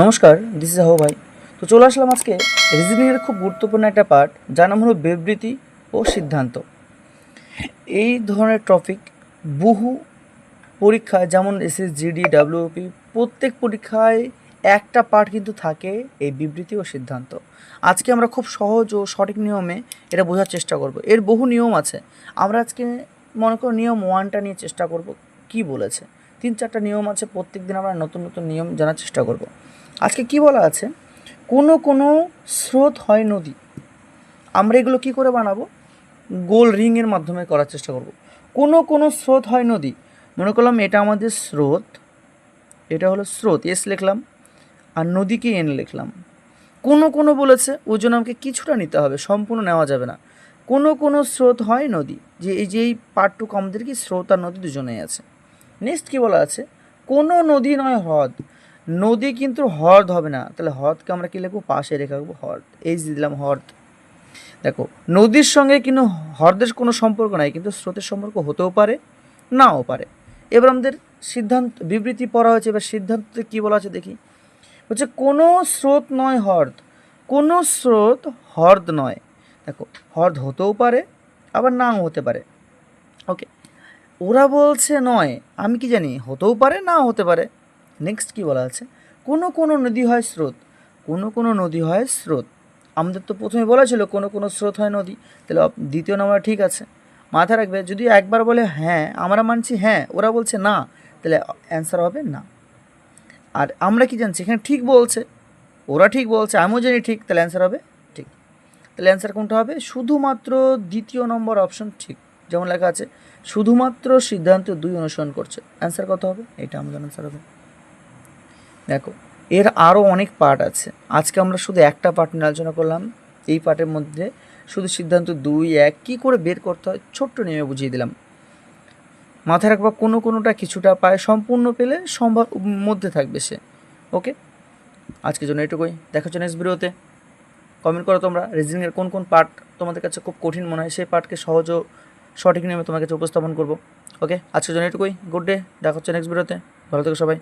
নমস্কার this is আহো ভাই। তো চলে আসলাম আজকে রিজনিংয়ের খুব গুরুত্বপূর্ণ একটা পার্ট যার নাম হলো বিবৃতি ও সিদ্ধান্ত। এই ধরনের টপিক বহু পরীক্ষায়, যেমন এসএস জিডি ডাব্লিউপি প্রত্যেক পরীক্ষায় একটা পার্ট কিন্তু থাকে এই বিবৃতি ও সিদ্ধান্ত। আজকে আমরা খুব সহজ ও সঠিক নিয়মে এটা বোঝার চেষ্টা করব। এর বহু নিয়ম আছে। আমরা আজকে মনে করো নিয়ম ওয়ানটা নিয়ে চেষ্টা করব, কি বলেছে? তিন চারটা নিয়ম আছে প্রত্যেক দিন আমরা নতুন নতুন নিয়ম জানার চেষ্টা করব। আজকে কি বলা আছে? কোনো কোনো স্রোত হয় নদী। আমরা এগুলো কি করে বানাবো? গোল রিংয়ের মাধ্যমে করার চেষ্টা করব। কোনো কোনো স্রোত হয় নদী। মনে করলাম এটা আমাদের স্রোত। এটা হলো স্রোত। এস লিখলাম। আর নদীকে এন লিখলাম। কোনো কোনো বলেছে, ওজন আমাকে কিছুটা নিতে হবে, সম্পূর্ণ নেওয়া যাবে না। কোনো কোনো স্রোত হয় নদী। যে এই যে এই পার্টটুকু আমাদের কি স্রোত আর নদী দুজনেই আছে। নেক্সট কি বলা আছে? কোনো নদী নয় হ্রদ। নদী কিন্তু হ্রদ হবে না। তাহলে হ্রদকে আমরা কি লিখব? পাশে রেখে রাখব। হ্রদ। এই যে দিলাম হ্রদ। দেখো, নদীর সঙ্গে কিন্তু হ্রদের কোনো সম্পর্ক নাই, কিন্তু স্রোতের সম্পর্ক হতেও পারে, নাও পারে। এবার আমাদের সিদ্ধান্ত, বিবৃতি পড়া হয়েছে। এবার সিদ্ধান্তে কী বলা আছে দেখি? হচ্ছে কোনো স্রোত নয় হ্রদ। কোনো স্রোত হ্রদ নয়। দেখো, হ্রদ হতেও পারে, আবার নাও হতে পারে। ওকে। ওরা বলছে নয়। আমি কি জানি? হতেও পারে, নাও হতে পারে। নেক্সট কি বলা আছে? কোনো কোনো নদী হয় স্রোত। কোনো কোনো নদী হয় স্রোত। আমাদের তো প্রথমে বলা ছিল কোনো কোনো স্রোত হয় নদী। তাহলে দ্বিতীয় নম্বর ঠিক আছে। মাথায় রাখবে, যদি একবার বলে হ্যাঁ আমরা মানছি হ্যাঁ ওরা বলছে না, তাহলে অ্যান্সার হবে না। আর আমরা কি জানছি? এখানে ঠিক বলছে। ওরা ঠিক বলছে, আমিও জানি ঠিক, তাহলে অ্যান্সার হবে ঠিক। তাহলে অ্যান্সার কোনটা হবে? শুধুমাত্র দ্বিতীয় নম্বর অপশন ঠিক। যেমন লেখা আছে, শুধুমাত্র সিদ্ধান্ত দুই অনুসরণ করছে। অ্যান্সার কত হবে? এটা আমাদের অ্যান্সার হবে। দেখো, এর আরও অনেক পার্ট আছে। আজকে আমরা শুধু একটা পার্ট নিয়ে আলোচনা করলাম। এই পার্টের মধ্যে শুধু সিদ্ধান্ত দুই, এক, কী করে বের করতে হয় ছোট্ট নিয়মে বুঝিয়ে দিলাম। মাথায় রাখবা, কোনো কোনোটা কিছুটা পায় সম্পূর্ণ পেলে সম্ভব মধ্যে থাকবে সে। ওকে? আজকের জন্য এটুকুই। দেখা হচ্ছে নেক্সট ভিডিওতে কমেন্ট করো তোমরা রিজনিংয়ের কোন কোন পার্ট তোমাদের কাছে খুব কঠিন মনে হয়, সেই পার্টকে সহজ ও সঠিক নিয়মে তোমার কাছে উপস্থাপন করব। ওকে? আজকের জন্য এটুকুই। গুড ডে দেখা হচ্ছে নেক্সট ভিডিওতে ভালো থেকো সবাই।